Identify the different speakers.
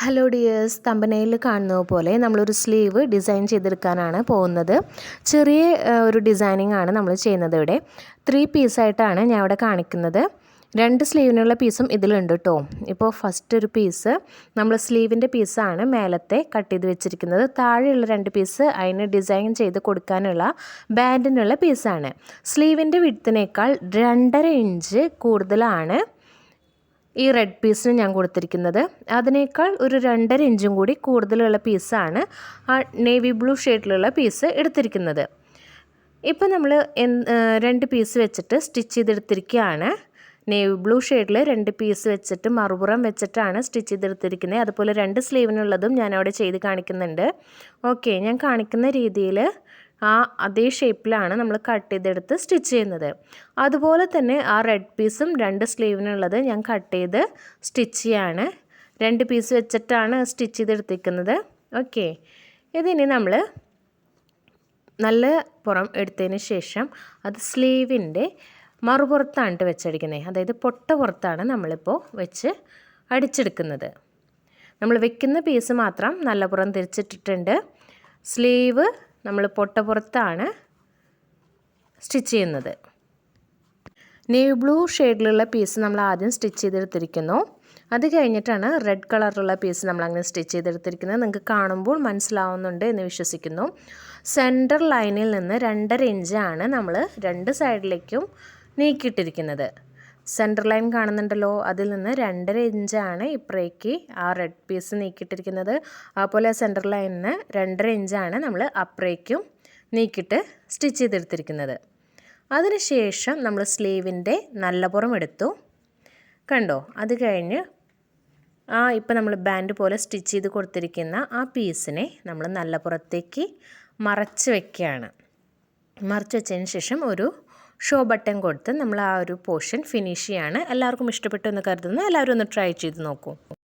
Speaker 1: Hello dears തമ്പനയിൽ കാണുന്നത് പോലെ നമ്മളൊരു സ്ലീവ് ഡിസൈൻ ചെയ്തെടുക്കാനാണ് പോകുന്നത്. ചെറിയ ഒരു ഡിസൈനിങ് ആണ് നമ്മൾ ചെയ്യുന്നത് ഇവിടെ. ത്രീ പീസായിട്ടാണ് ഞാൻ ഇവിടെ കാണിക്കുന്നത്. രണ്ട് സ്ലീവിനുള്ള പീസും ഇതിലുണ്ട് കേട്ടോ ഇപ്പോൾ ഫസ്റ്റ് ഒരു പീസ് നമ്മൾ സ്ലീവിന്റെ പീസാണ് മേലത്തെ കട്ട് ചെയ്ത് വെച്ചിരിക്കുന്നത്. താഴെയുള്ള രണ്ട് പീസ് അതിന് ഡിസൈൻ ചെയ്ത് കൊടുക്കാനുള്ള ബാൻഡിനുള്ള പീസാണ് സ്ലീവിന്റെ വിടുത്തിനേക്കാൾ രണ്ടര ഇഞ്ച് കൂടുതലാണ്. ഈ റെഡ് പീസിന് ഞാൻ കൊടുത്തിരിക്കുന്നത്. അതിനേക്കാൾ ഒരു രണ്ടര ഇഞ്ചും കൂടി കൂടുതലുള്ള പീസാണ് ആ നേവി ബ്ലൂ ഷെയ്ഡിലുള്ള പീസ് എടുത്തിരിക്കുന്നത്. ഇപ്പം നമ്മൾ രണ്ട് പീസ് വെച്ചിട്ട് സ്റ്റിച്ച് ചെയ്തെടുത്തിരിക്കുകയാണ്. നേവി ബ്ലൂ ഷെയ്ഡിൽ രണ്ട് പീസ് വെച്ചിട്ട് മറുപുറം വെച്ചിട്ടാണ് സ്റ്റിച്ച് ചെയ്തെടുത്തിരിക്കുന്നത്. അതുപോലെ രണ്ട് സ്ലീവിനുള്ളതും ഞാൻ അവിടെ ചെയ്ത് കാണിക്കുന്നുണ്ട്. ഓക്കെ ഞാൻ കാണിക്കുന്ന രീതിയിൽ ആ അതേ ഷേപ്പിലാണ് നമ്മൾ കട്ട് ചെയ്തെടുത്ത് സ്റ്റിച്ച് ചെയ്യുന്നത്. അതുപോലെ തന്നെ ആ റെഡ് പീസും രണ്ട് സ്ലീവിനുള്ളത് ഞാൻ കട്ട് ചെയ്ത് സ്റ്റിച്ച് ചെയ്യാണ്. രണ്ട് പീസ് വെച്ചിട്ടാണ് സ്റ്റിച്ച് ചെയ്തെടുത്തിരിക്കുന്നത്. ഓക്കെ ഇതിനി നമ്മൾ നല്ല പുറം എടുത്തതിന് ശേഷം അത് സ്ലീവിന്റെ മറുപുറത്താണ് വെച്ചടിക്കുന്നത് അതായത് പൊട്ട പുറത്താണ് നമ്മളിപ്പോൾ വെച്ച് അടിച്ചെടുക്കുന്നത്. നമ്മൾ വെക്കുന്ന പീസ് മാത്രം നല്ല പുറം തിരിച്ചിട്ടിട്ടുണ്ട്. സ്ലീവ് നമ്മൾ പൊട്ടപ്പുറത്താണ് സ്റ്റിച്ച് ചെയ്യുന്നത്. നേവി ബ്ലൂ ഷെയ്ഡിലുള്ള പീസ് നമ്മൾ ആദ്യം സ്റ്റിച്ച് ചെയ്തെടുത്തിരിക്കുന്നു. അത് കഴിഞ്ഞിട്ടാണ് റെഡ് കളറുള്ള പീസ് നമ്മൾ അങ്ങനെ സ്റ്റിച്ച് ചെയ്തെടുത്തിരിക്കുന്നത്. നിങ്ങൾക്ക് കാണുമ്പോൾ മനസ്സിലാവുന്നുണ്ട് എന്ന് വിശ്വസിക്കുന്നു. സെന്റർ ലൈനിൽ നിന്ന് രണ്ടര ഇഞ്ചാണ് നമ്മൾ രണ്ട് സൈഡിലേക്കും നീക്കിയിട്ടിരിക്കുന്നത്. സെന്റർ ലൈൻ കാണുന്നുണ്ടല്ലോ. അതിൽ നിന്ന് രണ്ടര ഇഞ്ചാണ് ഇപ്പുറേക്ക് ആ റെഡ് പീസ് നീക്കിയിട്ടിരിക്കുന്നത്. അതുപോലെ സെന്റർ ലൈനിന് രണ്ടര ഇഞ്ചാണ് നമ്മൾ അപ്പുറേക്കും നീക്കിയിട്ട് സ്റ്റിച്ച് ചെയ്തെടുത്തിരിക്കുന്നത്. അതിനുശേഷം നമ്മൾ സ്ലീവിന്റെ നല്ല പുറം എടുത്തു. കണ്ടോ? അത് കഴിഞ്ഞ് ആ ഇപ്പം നമ്മൾ ബാൻഡ് പോലെ സ്റ്റിച്ച് ചെയ്ത് കൊടുത്തിരിക്കുന്ന ആ പീസിനെ നമ്മൾ നല്ല പുറത്തേക്ക് മറച്ച് വയ്ക്കുകയാണ് മറച്ച് വെച്ചതിന് ശേഷം ഒരു ഷോ ബട്ടൺ കൊടുത്ത് നമ്മൾ ആ ഒരു പോർഷൻ ഫിനിഷ് ചെയ്യാണ്. എല്ലാവർക്കും ഇഷ്ടപ്പെട്ടു എന്ന് കരുതുന്നു. എല്ലാവരും ഒന്ന് ട്രൈ ചെയ്ത് നോക്കൂ.